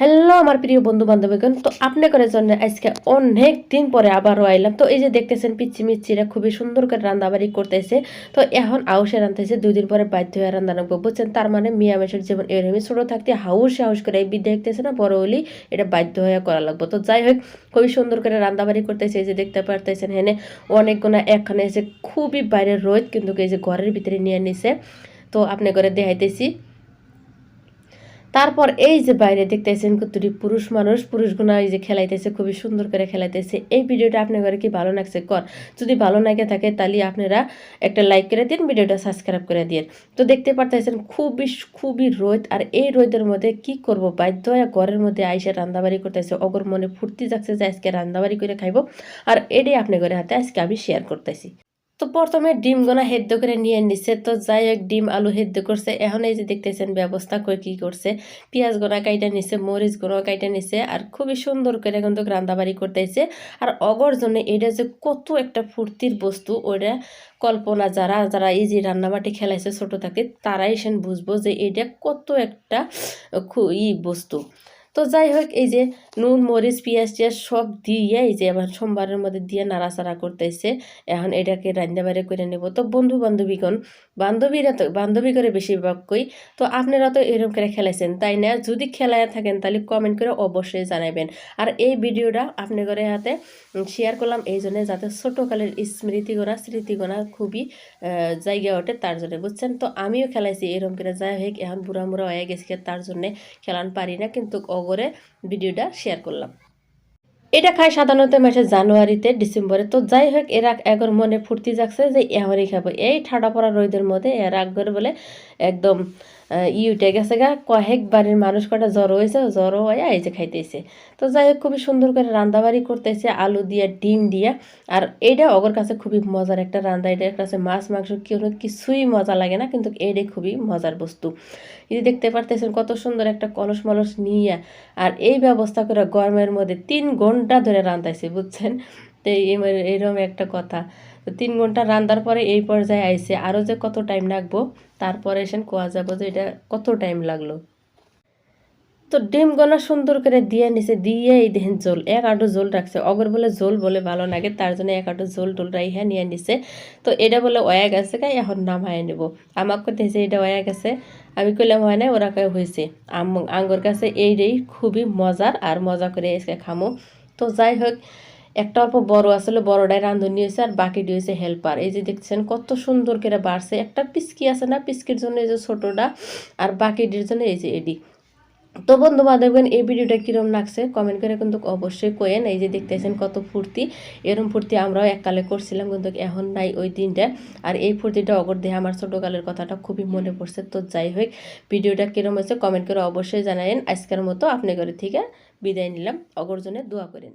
Hello আমার প্রিয় বন্ধু বান্ধবীগণ তো আপনাদের জন্য আজকে অনেক দিন পরে আবারও আইলাম। তো এই যে দেখতেছেন পিচ্ছি মিচ্ছিরা খুবই সুন্দর করে রান্নাবাড়ি করতেছে। তো এখন আউসে রান্ধতেছে দুই দিন পরে বাধ্য হয়ে রান্না রাখব বুঝছেন, তার মানে মিয়া মেশের জীবন এরকমই ছোটো থাকতে হাউস হাউস করে এই বিদ্যা দেখতেছে না, বড় হলেই এটা বাধ্য হয়ে করা লাগবো। তো যাই হোক, খুবই সুন্দর করে রান্নাবাড়ি করতেছে। এই যে দেখতে পারতেছেন হেনে অনেকগুলো একখানে এসে খুবই বাইরের রোদ কিন্তু এই যে ঘরের ভিতরে নিয়ে নিছে। তো আপনি করে দেখাইতেছি। তারপর এই যে বাইরে দেখতেছেন কতটি পুরুষ মানুষ, পুরুষগুনা এই যে খেলাইতেছে, খুবই সুন্দর করে খেলাইতেছে। এই ভিডিওটা আপনার কি ভালো লাগছে? কর। যদি ভালো লাগে থাকে তাহলে আপনারা একটা লাইক করে দিন, ভিডিওটা সাবস্ক্রাইব করে দিন। তো দেখতে পারতেছেন খুবই খুবই রোদ, আর এই রোদের মধ্যে কি করব? বাধ্য ঘরের মধ্যে আইসে রান্দাবাড়ি করতেছে। অগর মনে ফুর্তি যাচ্ছে যে আজকে রান্দাবাড়ি করে খাইব। আর এটাই আপনি করে হাতে আজকে আমি শেয়ার করতেছি। তো প্রথমে ডিম গোনা হেদ্দ করে নিয়ে নিচ্ছে তো যাই হোক ডিম, আলু হেদ্দ করছে। এখন এই যে দেখতেছেন ব্যবস্থা করে কি করছে। পেঁয়াজ গোনা কাইটা নিছে মরিচ গোনা কাইটা নিছে, আর খুবই সুন্দর করে কিন্তু রান্দাবাড়ি করতেছে। আর অগর জন্য এটা যে কত একটা ফুর্তির বস্তু, ওইটা কল্পনা যারা যারা এই যে রান্নাবাটি খেলাইছে ছোট থাকে তারাই সেন বুঝব যে এটা কত একটা ই বস্তু। তো যাই হোক এই যে নুন, মরিচ, পেঁয়াজ টিয়াজ সব দিয়ে এই যে আবার সোমবারের মধ্যে দিয়ে নাড়াচাড়া করতেছে। এখন এটাকে রান্না বাইরে করে নেব। তো বন্ধু বান্ধবীগণ, বান্ধবীরা তো বান্ধবী করে বেশিরভাগ কই? তো আপনারা তো এরকম করে খেলাইছেন, তাই না? যদি খেলায় থাকেন তাহলে কমেন্ট করে অবশ্যই জানাবেন আর এই ভিডিওটা আপনি করে হাতে শেয়ার করলাম এই জন্য যাতে ছোটোকালের স্মৃতিগোনা স্মৃতিগোনা খুবই জায়গা ওঠে তার জন্য, বুঝছেন? তো আমিও খেলাইছি এরকম করে। যাই হোক এখন বুড়া মুড়া হয়ে গেছি, তার জন্যে খেলান পারি না। কিন্তু অগরে ভিডিওটা শেয়ার করলাম। এটা খায় সাধারণত মাসে জানুয়ারিতে ডিসেম্বরে। তো যাই হোক, এরা একর মনে ফুর্তি যাচ্ছে যে এহরি খাব। এই ঠাডা পড়া রোদের মধ্যে এরা একবার বলে একদম ই উঠে গেছে গা, কয়েক বাড়ির মানুষ কটা জ্বর হয়েছে জ্বর হয়ে এই যে খাইতেছে। তো যাই হোক, খুবই সুন্দর করে রান্দাবাড়ি করতেছে, আলু দিয়ে, ডিম দিয়ে। আর এইটা অগর কাছে খুবই মজার একটা রান্না এটার কাছে মাছ, মাংস কোনো কিছুই মজা লাগে না, কিন্তু এইটাই খুবই মজার বস্তু। এই দেখতে পারতেছেন কত সুন্দর একটা কলস মলস নিয়ে, আর এই ব্যবস্থা করে গরমের মধ্যে তিন ঘণ্টা ধরে রান্ধাইছে বুঝছেন? তো এই এরকম একটা কথা। তো তিন ঘণ্টা রান্দার পরে এই পর্যায়ে আইছে আরও যে কত টাইম লাগবো, তারপরে এসে কোয়া যাব যে এটা কত টাইম লাগল। তো ডিম গনা সুন্দর করে দিয়ে নিছে দিয়ে এই দেখেন জোল, এক আটো জোল রাখছে। অগর বলে জোল বলে ভালো লাগে, তার জন্য এক আটো জোল টোল রাইহা নিয়ে নিছে। তো এটা বলে ওয়া গেছে গাই এখন নামায় নেব। আমাকে করতেছে এটা ওয়া গেছে। আমি কইলাম, হয় না ওরা কয় হয়েছে আঙ্গর কাছে এইটাই খুবই মজার, আর মজা করে এসে খামো। তো যাই হোক একটা অল্প বড় আসলে বড়টাই রাঁধুনি হয়েছে আর বাকিটি হয়েছে হেল্পার। এই যে দেখছেন কত সুন্দর করে বাড়ছে। একটা পিসকি আছে না, পিসকির জন্য এই যে ছোটোটা আর বাকিটির জন্য এই যে এডি তো বন্ধু বান্ধবগণ, এই ভিডিওটা কীরকম লাগছে কমেন্ট করে কিন্তু অবশ্যই কয়েন। এই যে দেখতেছেন কত ফুর্তি। এরম ফুর্তি আমরাও এককালে করছিলাম কিন্তু এখন নাই ওই দিনটা। আর এই ফুর্তিটা অগর দেহে আমার ছোটোকালের কথাটা খুবই মনে পড়ছে। তো যাই হোক, ভিডিওটা কিরম হয়েছে কমেন্ট করে অবশ্যই জানাবেন আজকের মতো আপনি করে থেকে বিদায় নিলাম। অগর জন্য দোয়া করেন।